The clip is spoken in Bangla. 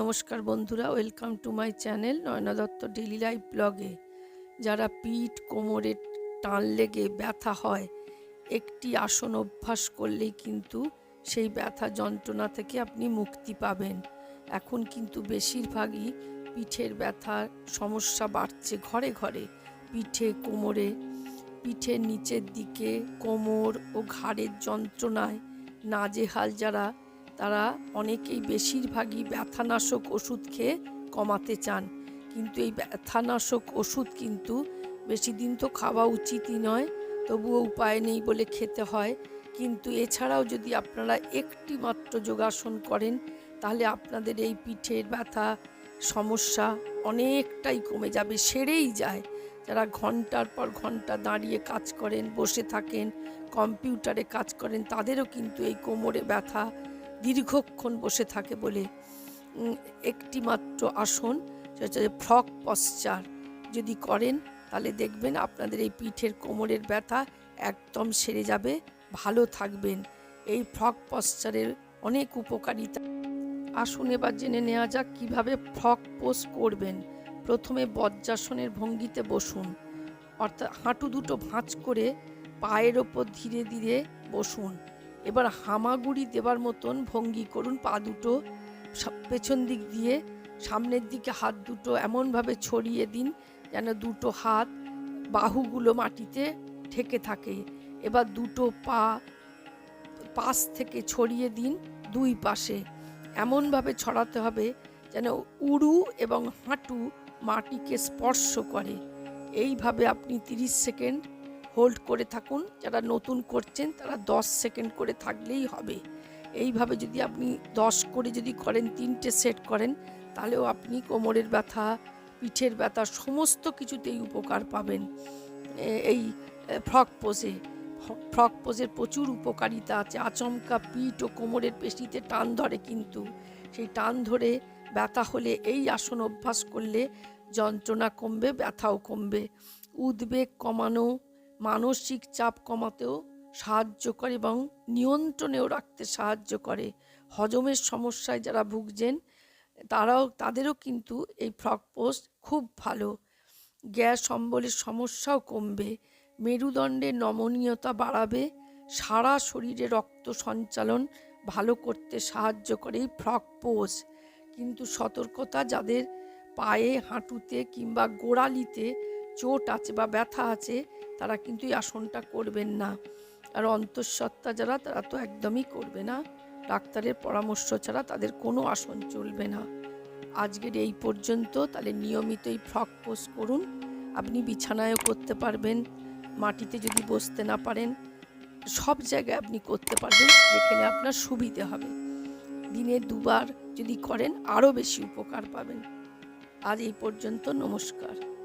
নমস্কার বন্ধুরা, welcome to my channel Nayana Dutta daily life ব্লগে। যারা পিঠ, কোমরে টান লেগে ব্যথা হয়, একটি আসন অভ্যাস করলেই কিন্তু সেই ব্যথা যন্ত্রণা থেকে আপনি মুক্তি পাবেন। এখন কিন্তু বেশিরভাগই পিঠের ব্যথার সমস্যা বাড়ছে ঘরে ঘরে। পিঠে, কোমরে, পিঠের নিচের দিকে কোমর ও ঘাড়ের যন্ত্রণায় নাজেহাল যারা তারা অনেকেই বেশিরভাগই ব্যথানাশক ওষুধ খেয়ে কমাতে চান। কিন্তু এই ব্যথানাশক ওষুধ কিন্তু বেশি দিন তো খাওয়া উচিতই নয়, তবুও উপায় নেই বলে খেতে হয়। কিন্তু এছাড়াও যদি আপনারা একটি মাত্র যোগাসন করেন, তাহলে আপনাদের এই পিঠের ব্যথা, সমস্যা অনেকটাই কমে যাবে, সেরেই যায়। যারা ঘণ্টার পর ঘণ্টা দাঁড়িয়ে কাজ করেন, বসে থাকেন, কম্পিউটারে কাজ করেন, তাদেরও কিন্তু এই কোমরে ব্যথা দীর্ঘক্ষণ বসে থাকে বলে একটি মাত্র আসন ফ্রক পশ্চার। যদি করেন, তাহলে দেখবেন আপনাদের এই পিঠের কোমরের ব্যথা একদম সেরে যাবে, ভালো থাকবেন। এই ফ্রক পশ্চারের অনেক উপকারিতা। আসুন এবার জেনে নেওয়া যাক কীভাবে ফ্রক পোজ করবেন। প্রথমে বজ্রাসনের ভঙ্গিতে বসুন। অর্থাৎ হাঁটু দুটো ভাঁজ করে পায়ের ওপর ধীরে ধীরে বসুন। এবার হামাগুড়ি দেবার মতন ভঙ্গি করুন পা দুটো পেছন দিক দিয়ে, সামনের দিকে হাত দুটো এমনভাবে ছড়িয়ে দিন যেন দুটো হাত বাহুগুলো মাটিতে ঠেকে থাকে। এবার দুটো পা পাশ থেকে ছড়িয়ে দিন দুই পাশে। এমনভাবে ছড়াতে হবে যেন উড়ু এবং হাঁটু মাটিকে স্পর্শ করে। এইভাবে আপনি 30 সেকেন্ড হোল্ড করে থাকুন। যারা নতুন করছেন, তারা 10 সেকেন্ড করে থাকলেই হবে। এইভাবে যদি আপনি 10 করে যদি করেন, তিনটে সেট করেন, তাহলেও আপনি কোমরের ব্যথা, পিঠের ব্যথা, সমস্ত কিছুতেই উপকার পাবেন। এই ফ্রক পোজে ফ্রক পোজের প্রচুর উপকারিতা আছে। আচমকা পিঠ ও কোমরের পেশিতে টান ধরে কিন্তু। সেই টান ধরে ব্যথা হলে এই আসন অভ্যাস করলে যন্ত্রণা কমবে, ব্যথাও কমবে। উদ্বেগ কমানো মানসিক চাপ কমাতেও সাহায্য করে এবং নিয়ন্ত্রণেও রাখতে সাহায্য করে। হজমের সমস্যায় যারা ভুগছেন, তারাও, তাদেরও কিন্তু এই ফ্রক পোস্ট খুব ভালো। গ্যাস অম্বলের সমস্যাও কমবে মেরুদণ্ডের নমনীয়তা বাড়াবে, সারা শরীরে রক্ত সঞ্চালন ভালো করতে সাহায্য করে এই ফ্রক পোজ কিন্তু সতর্কতা যাদের পায়ে, হাঁটুতে কিংবা গোড়ালিতে চোট আছে বা ব্যথা আছে, তারা কিন্তু এই আসনটা করবেন না। আর অন্তঃসত্ত্বা যারা, তারা তো একদমই করবে না। ডাক্তারের পরামর্শ ছাড়া তাদের কোনো আসন চলবে না। আজকের এই পর্যন্ত তাহলে নিয়মিত এই ফ্রক পোজ করুন। আপনি বিছানায়ও করতে পারবেন, মাটিতে যদি বসতে না পারেন, সব জায়গায় আপনি করতে পারবেন, যেখানে আপনার সুবিধে হবে। দিনে দুবার যদি করেন, আরও বেশি উপকার পাবেন। আজ এই পর্যন্ত, নমস্কার।